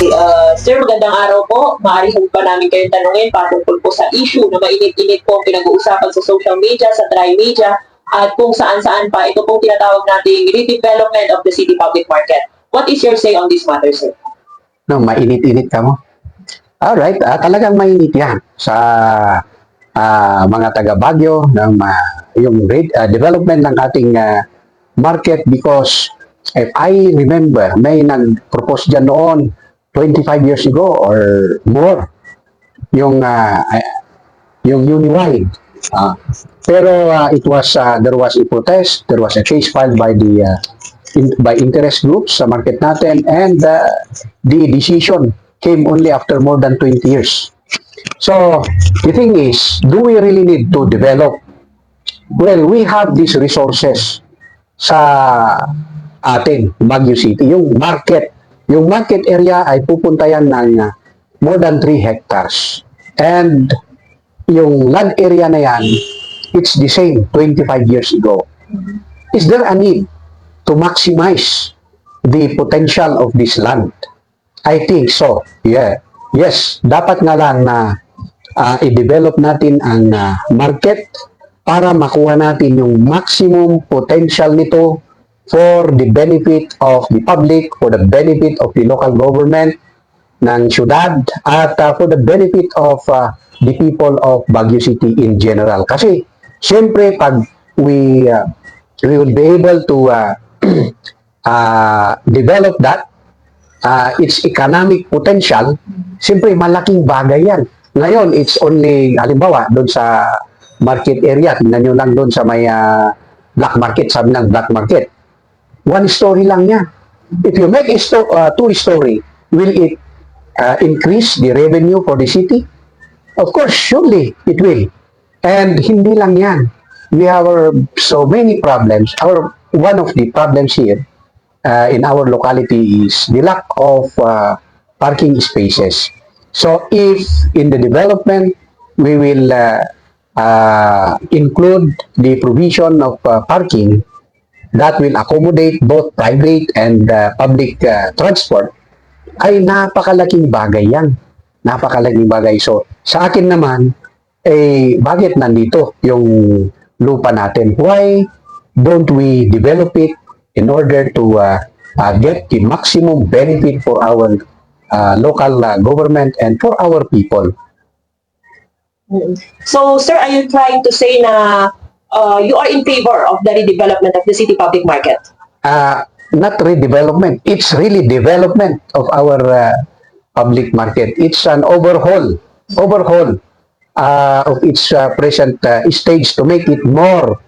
Uh, sir, magandang araw po. Maaari po ba namin kayong tanungin patungkol po sa issue na mainit-init po ang pinag-uusapan sa social media, sa dry media, at kung saan-saan pa ito pong tinatawag nating redevelopment of the city public market. What is your say on this matter, sir? No, mainit-init ka mo. Alright, ah, talagang mainit yan sa ah, mga taga Baguio ng ah, yung re- ah, development ng ating ah, market because if I remember, may nag-propose dyan noon 25 years ago or more yung ah, yung Uniwide. Ah, pero ah, it was ah, there was a protest, there was a case filed by the ah, in- by interest groups sa market natin and uh, the decision came only after more than 20 years. So, the thing is, do we really need to develop? Well, we have these resources sa atin, Baguio City. Yung market, yung market area ay pupunta yan ng uh, more than 3 hectares. And yung land area na yan, it's the same 25 years ago. Is there a need to maximize the potential of this land? I think so. Yeah. Yes, dapat nga lang na ah, i-develop natin ang ah, market para makuha natin yung maximum potential nito for the benefit of the public, for the benefit of the local government ng syudad at ah, for the benefit of ah, the people of Baguio City in general. Kasi syempre pag we ah, we would be able to ah, ah, develop that uh, its economic potential, siyempre malaking bagay yan. Ngayon, it's only, halimbawa, doon sa market area, tingnan nyo lang doon sa may ah, black market, sabi ng black market. One story lang yan. If you make a sto- uh, two story, will it uh, increase the revenue for the city? Of course, surely it will. And hindi lang yan. We have so many problems. Our one of the problems here uh, in our locality is the lack of uh, parking spaces. So if in the development we will uh, uh, include the provision of uh, parking that will accommodate both private and uh, public uh, transport, ay napakalaking bagay yan. Napakalaking bagay. So, sa akin naman, eh, bakit nandito yung lupa natin? Why don't we develop it in order to uh, uh, get the maximum benefit for our uh, local uh, government and for our people? So, sir, are you trying to say na uh, you are in favor of the redevelopment of the city public market? uh, not redevelopment. It's really development of our uh, public market. It's an overhaul, overhaul uh, of its uh, present uh, stage to make it more,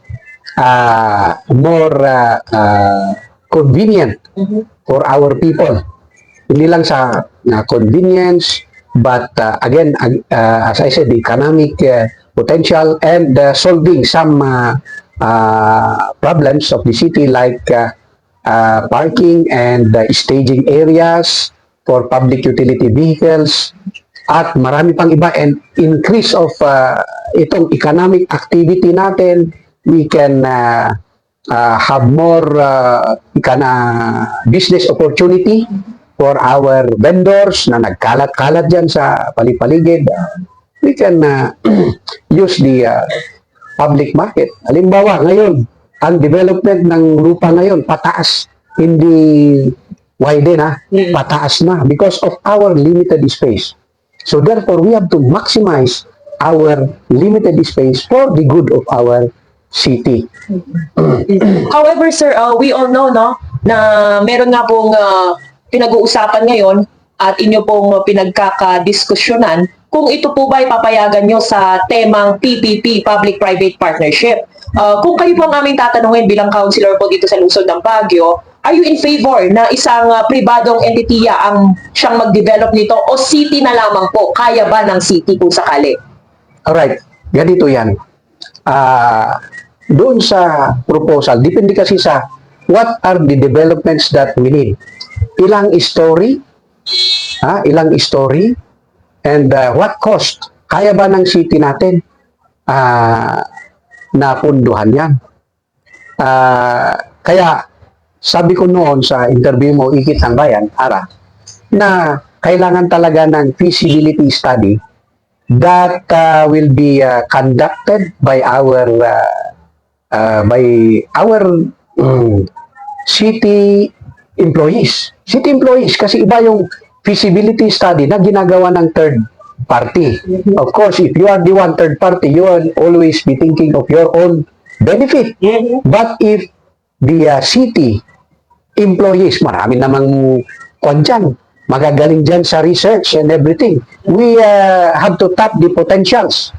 uh, more uh, uh, convenient for our people. Hindi lang sa uh, convenience, but uh, again, ag- uh, as I said, the economic uh, potential and uh, solving some uh, uh, problems of the city like uh, uh, parking and uh, staging areas for public utility vehicles at marami pang iba and increase of uh, itong economic activity natin we can uh, uh, have more uh, ikana business opportunity for our vendors na nagkalat-kalat dyan sa palipaligid. We can uh, use the uh, public market. Halimbawa, ngayon, ang development ng lupa ngayon, pataas. Hindi widen ha, Mm. pataas na because of our limited space. So therefore, we have to maximize our limited space for the good of our city. However, sir, uh, we all know, no, na meron nga pong uh, pinag-uusapan ngayon at inyo pong pinagkakadiskusyonan kung ito po ba ipapayagan nyo sa temang PPP, Public-Private Partnership. Uh, kung kayo po ang aming tatanungin bilang counselor po dito sa lungsod ng Baguio, are you in favor na isang uh, pribadong entitiya ang siyang mag-develop nito o city na lamang po? Kaya ba ng city kung sakali? Alright, ganito yan. Ah, doon sa proposal, depende kasi sa what are the developments that we need. Ilang story, ha, ilang story, and uh, what cost. Kaya ba ng city natin ah, na punduhan yan? Ah, kaya sabi ko noon sa interview mo, Ikit ng Bayan, Ara, na kailangan talaga ng feasibility study that uh, will be uh, conducted by our uh, uh, by our mm, city employees. City employees kasi iba yung feasibility study na ginagawa ng third party. Of course, if you are the one third party, you will always be thinking of your own benefit. But if the uh, city employees, marami namang kwan dyan, magagaling dyan sa research and everything. We uh, have to tap the potentials,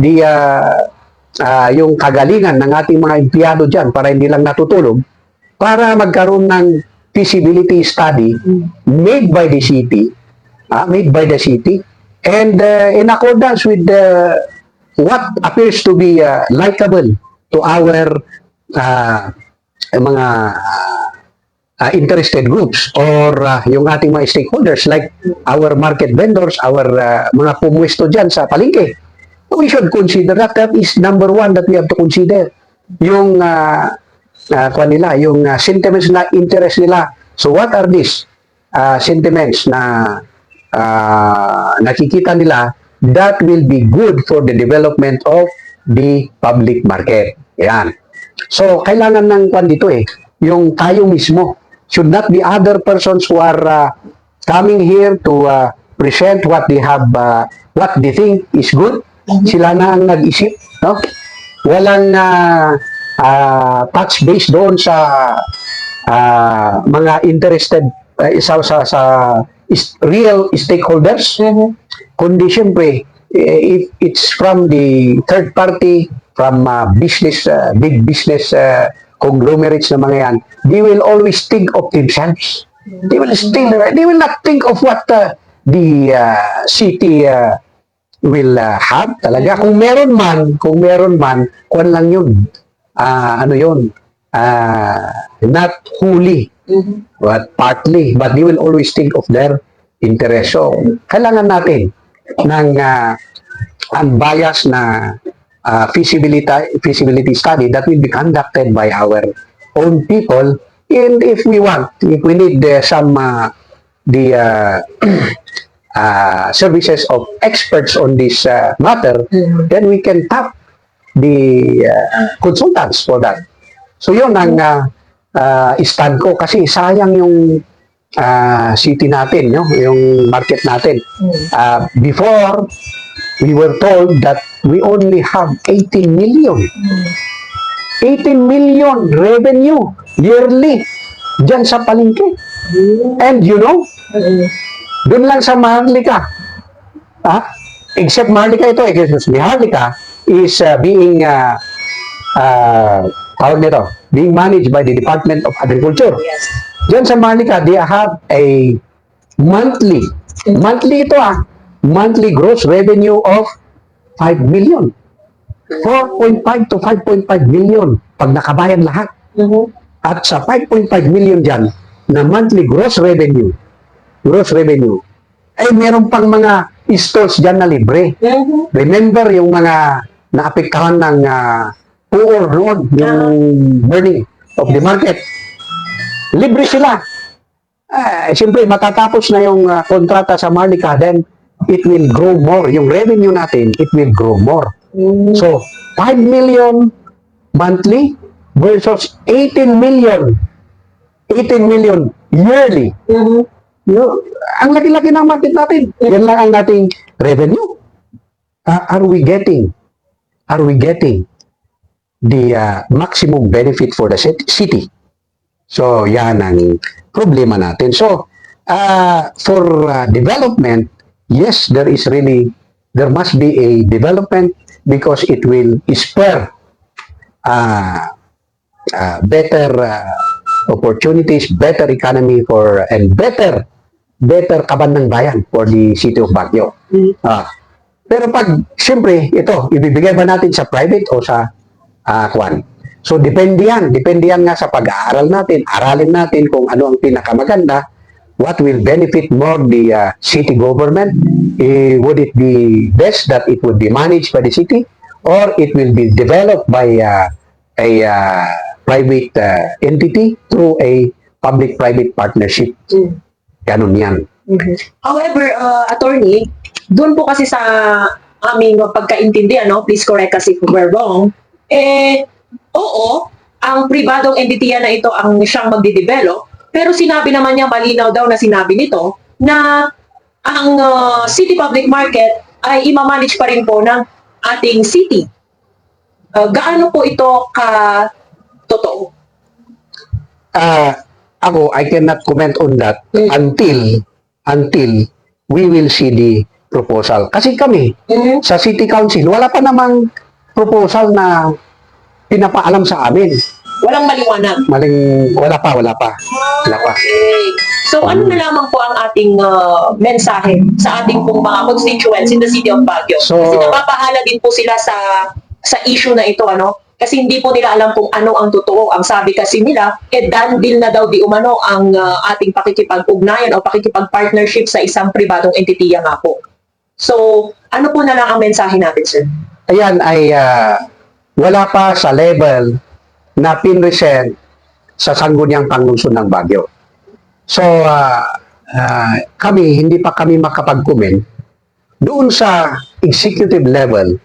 the uh, uh, yung kagalingan ng ating mga empleyado dyan para hindi lang natutulog, para magkaroon ng feasibility study made by the city, ah, made by the city, and uh, in accordance with the what appears to be uh, likable to our uh, mga uh, interested groups or uh, yung ating mga stakeholders like our market vendors, our uh, mga pumwesto dyan sa palengke. We should consider that. That is number one that we have to consider. Yung uh, uh, kwan nila, yung uh, sentiments na interest nila. So what are these uh, sentiments na uh, nakikita nila that will be good for the development of the public market. Yan. So, kailangan ng kwan dito eh, yung tayo mismo. Should not be other persons who are uh, coming here to uh, present what they have, uh, what they think is good. Sila na ang nag-isip, no? Walang uh, uh, touch base doon sa uh, mga interested uh, sa, sa, sa is, real stakeholders kundi siyempre, eh, if it's from the third party, from uh, business, uh, big business uh, conglomerates na mga yan, they will always think of themselves. They will still, they will not think of what uh, the uh, city uh, will uh, have talaga. Kung meron man, kung meron man, kung lang yun. Ah, ano yun? Ah, not wholly, but partly. But they will always think of their interest. So, kailangan natin ng uh, unbiased na uh, feasibility, feasibility study that will be conducted by our own people. And if we want, if we need uh, some uh, the uh, uh, services of experts on this uh, matter, then we can tap the uh, consultants for that. So yun ang uh, uh, stand ko kasi sayang yung uh, city natin, no? yung market natin. Uh, before, we were told that we only have 18 million. 18 million revenue yearly dyan sa palengke. And you know, doon lang sa Maharlika. Ah, except Maharlika ito, excuse me, Maharlika is uh, being uh, uh, tawag nito, being managed by the Department of Agriculture. Yes. Diyan sa Maharlika, they have a monthly, monthly ito ah, monthly gross revenue of 5 million. 4.5 to 5.5 million pag nakabayan lahat. At sa 5.5 million dyan, na monthly gross revenue, gross revenue, ay meron pang mga stores dyan na libre. Remember yung mga naapektahan ng uh, poor road, yung burning of the market. Libre sila. Eh, siyempre, matatapos na yung uh, kontrata sa Marlica, then it will grow more. Yung revenue natin, it will grow more. So, 5 million monthly versus 18 million. 18 million yearly. Yo, ang laki-laki ng market natin. Yan lang ang nating revenue. Ah, are we getting are we getting the uh, maximum benefit for the cit- city? So, yan ang problema natin. So, uh, for uh, development, yes, there is really, there must be a development because it will spur uh, uh, better uh, opportunities, better economy for, and better, better kaban ng bayan for the city of Baguio. Ah. Pero pag, siyempre, ito, ibibigay ba natin sa private o sa uh, kwan? So, depende yan. Depende yan nga sa pag-aaral natin. Aralin natin kung ano ang pinakamaganda. What will benefit more the uh, city government? Eh, would it be best that it would be managed by the city? Or it will be developed by uh, a uh, private uh, entity through a public-private partnership. Mm. Ganun yan. However, uh, attorney, doon po kasi sa aming pagkaintindi, ano, please correct us if we're wrong, eh, oo, ang pribadong entity na ito ang siyang magde-develop, pero sinabi naman niya, malinaw daw na sinabi nito, na ang uh, city public market ay imamanage pa rin po ng ating city. Uh, gaano po ito ka totoo? Ah, ako, I cannot comment on that Mm. until until we will see the proposal. Kasi kami, sa City Council, wala pa namang proposal na pinapaalam sa amin. Walang maliwanag. Maling, wala pa, wala pa. Wala pa. Okay. So ano na lamang po ang ating uh, mensahe sa ating pong mga constituents in the city of Baguio? So- Kasi napapahala din po sila sa sa issue na ito, ano? Kasi hindi po nila alam kung ano ang totoo. Ang sabi kasi nila, eh done deal na daw di umano ang uh, ating pakikipag-ugnayan o pakikipag-partnership sa isang pribadong entitiya nga po. So, ano po na lang ang mensahe natin, sir? Ayan ay ah, wala pa sa level na pinresent sa sangguniang panglungsod ng Baguio. So, ah, ah, kami, hindi pa kami makapag-comment doon sa executive level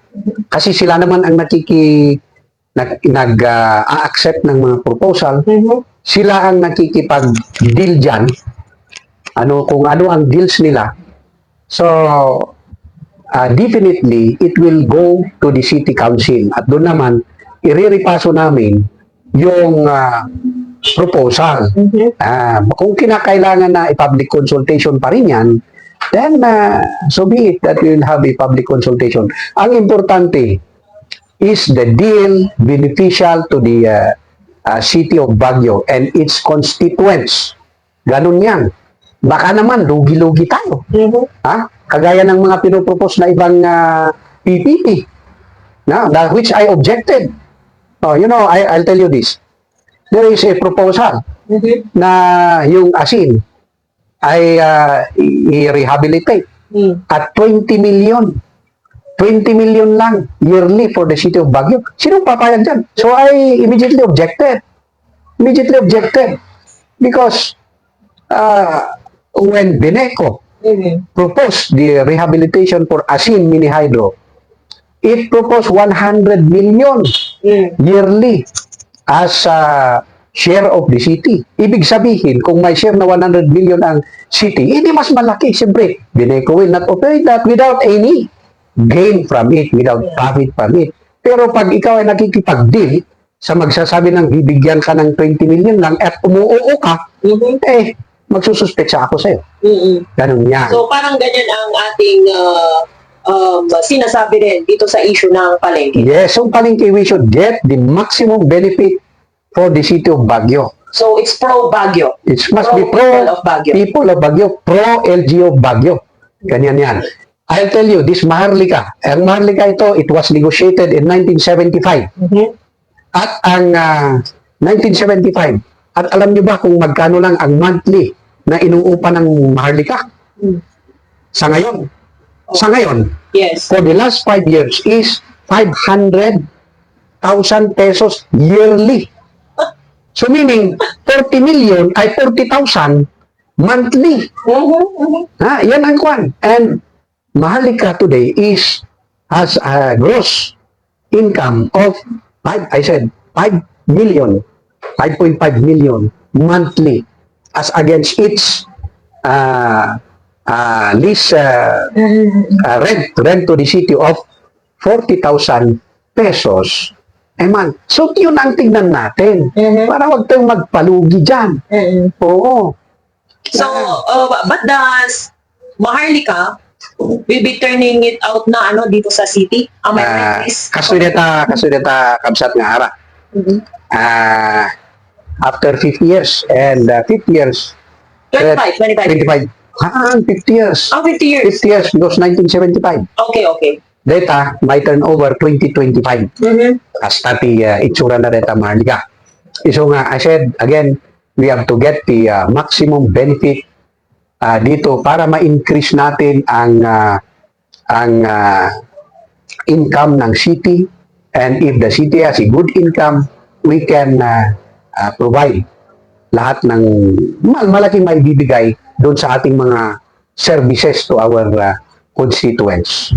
kasi sila naman ang nakiki nag, nag ah, a-accept ng mga proposal sila ang nakikipag-deal dyan. Ano, kung ano ang deals nila. So, uh, definitely, it will go to the city council. At doon naman, iriripaso namin yung ah, proposal. Ah, kung kinakailangan na i-public consultation pa rin yan, then ah, so be it that we will have a public consultation. Ang importante is the deal beneficial to the ah, ah, city of Baguio and its constituents. Ganun yan. Baka naman, lugi-lugi tayo. Ha? Kagaya ng mga pinopropose na ibang ah, PPP. Na, na, which I objected. Oh, you know, I, I'll tell you this. There is a proposal na yung asin ay i- i-rehabilitate at 20 million. 20 million lang yearly for the city of Baguio. Sino papayag dyan? So I immediately objected. Immediately objected. Because uh, when Beneco proposed the rehabilitation for Asin Mini Hydro, it proposed 100 million yearly as a share of the city. Ibig sabihin, kung may share na 100 million ang city, hindi mas malaki. Siyempre, Bineco will not operate that without any gain from it, without profit from it. Pero pag ikaw ay nakikipag-deal sa magsasabi ng bibigyan ka ng 20 million lang at umuoo ka, eh, magsususpetsa ako sa'yo. Ganun yan. So parang ganyan ang ating uh, um, sinasabi rin dito sa issue ng palengke. Yes, so palengke, we should get the maximum benefit for the city of Baguio. So it's pro Baguio. It must be Pro pro people of Baguio. people of Baguio, pro LGU of Baguio. Ganyan yan. I'll tell you, this Maharlika, ang Maharlika ito, it was negotiated in 1975. At ang ah, 1975, at alam nyo ba kung magkano lang ang monthly na inuupa ng Maharlika? Mm. Sa ngayon. Sa ngayon, Yes. for the last five years is 500,000 pesos yearly. So meaning, 40 million ay 40,000 monthly. Ha, yan ang kwan. And Mahalika today is has a gross income of 5, I said, 5 million, 5.5 million monthly as against its uh, uh, lease uh, uh, rent, rent to the city of 40,000 pesos a month. So, yun ang tignan natin. Mhm. Para wag tayong magpalugi dyan. Oo. So, uh, but does Maharlika will be turning it out na ano dito sa city? Am I right, Uh, Chris? kasulita, kasulita, kabsat nga ara. Mhm. Ah, after 50 years, and uh, 50 years, 25, 25. 25, ah, 50 years. Oh, 50 years. 50 years because 1975. Okay, okay. Data, may turnover 2025. Mhm. As tati uh, itsura na data Maharlika. So nga, I said, again, we have to get the uh, maximum benefit uh, dito para ma-increase natin ang uh, ang uh, income ng city and if the city has a good income we can uh, uh, provide lahat ng mal- malaking maibibigay doon sa ating mga services to our uh, constituents.